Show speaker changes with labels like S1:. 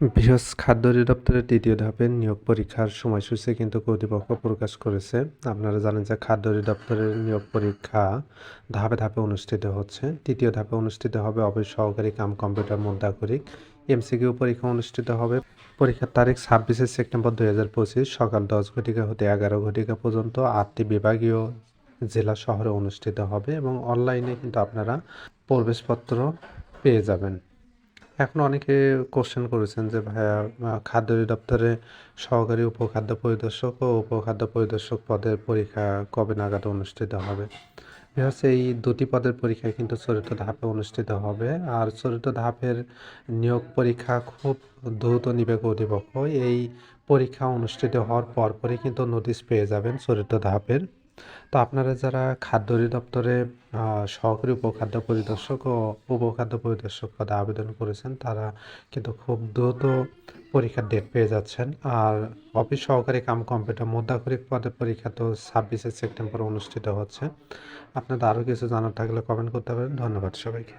S1: বৃহস্পতি খাদ্য অধিদপ্তরের তৃতীয় ধাপের নিয়োগ পরীক্ষার সময়সূচি কিন্তু কর্তৃপক্ষ প্রকাশ করেছে। আপনারা জানেন যে খাদ্য অধিদপ্তরের নিয়োগ পরীক্ষা ধাপে ধাপে অনুষ্ঠিত হচ্ছে। তৃতীয় ধাপে অনুষ্ঠিত হবে অফিস সহকারী কাম কম্পিউটার মুদ্রাকরিক এমসিকিউ পরীক্ষা অনুষ্ঠিত হবে। পরীক্ষার তারিখ ছাব্বিশে সেপ্টেম্বর দুই হাজার পঁচিশ, সকাল দশ ঘটিকা হতে এগারো ঘটিকা পর্যন্ত আটটি বিভাগীয় জেলা শহরে অনুষ্ঠিত হবে এবং অনলাইনে কিন্তু আপনারা প্রবেশপত্র পেয়ে যাবেন। এখন অনেকে কোশ্চেন করেছেন যে, ভাইয়া খাদ্য অধিদপ্তরে সহকারী উপখাদ্য পরিদর্শক ও উপখাদ্য পরিদর্শক পদের পরীক্ষা কবে নাগাদ অনুষ্ঠিত হবে? হচ্ছে এই দুটি পদের পরীক্ষা কিন্তু চতুর্থ ধাপে অনুষ্ঠিত হবে। আর চতুর্থ ধাপের নিয়োগ পরীক্ষা খুব দ্রুত নিবে কর্তৃপক্ষ। এই পরীক্ষা অনুষ্ঠিত হওয়ার পরপরই কিন্তু নোটিশ পেয়ে যাবেন চতুর্থ ধাপের। তো আপনারা যারা খাদ্য অধিদপ্তরে সহকারী উপখাদ্য পরিদর্শক ও উপখাদ্য পরিদর্শক পদে আবেদন করেছেন, তারা কিন্তু খুব দ্রুত পরীক্ষার ডেট পেয়ে যাচ্ছেন। আর অফিস সহকারী কাম কম্পিউটার মুদ্রাক্ষরিক পদের পরীক্ষা তো ছাব্বিশে সেপ্টেম্বর অনুষ্ঠিত হচ্ছে। আপনাদের আরও কিছু জানার থাকলে কমেন্ট করতে পারেন। ধন্যবাদ সবাইকে।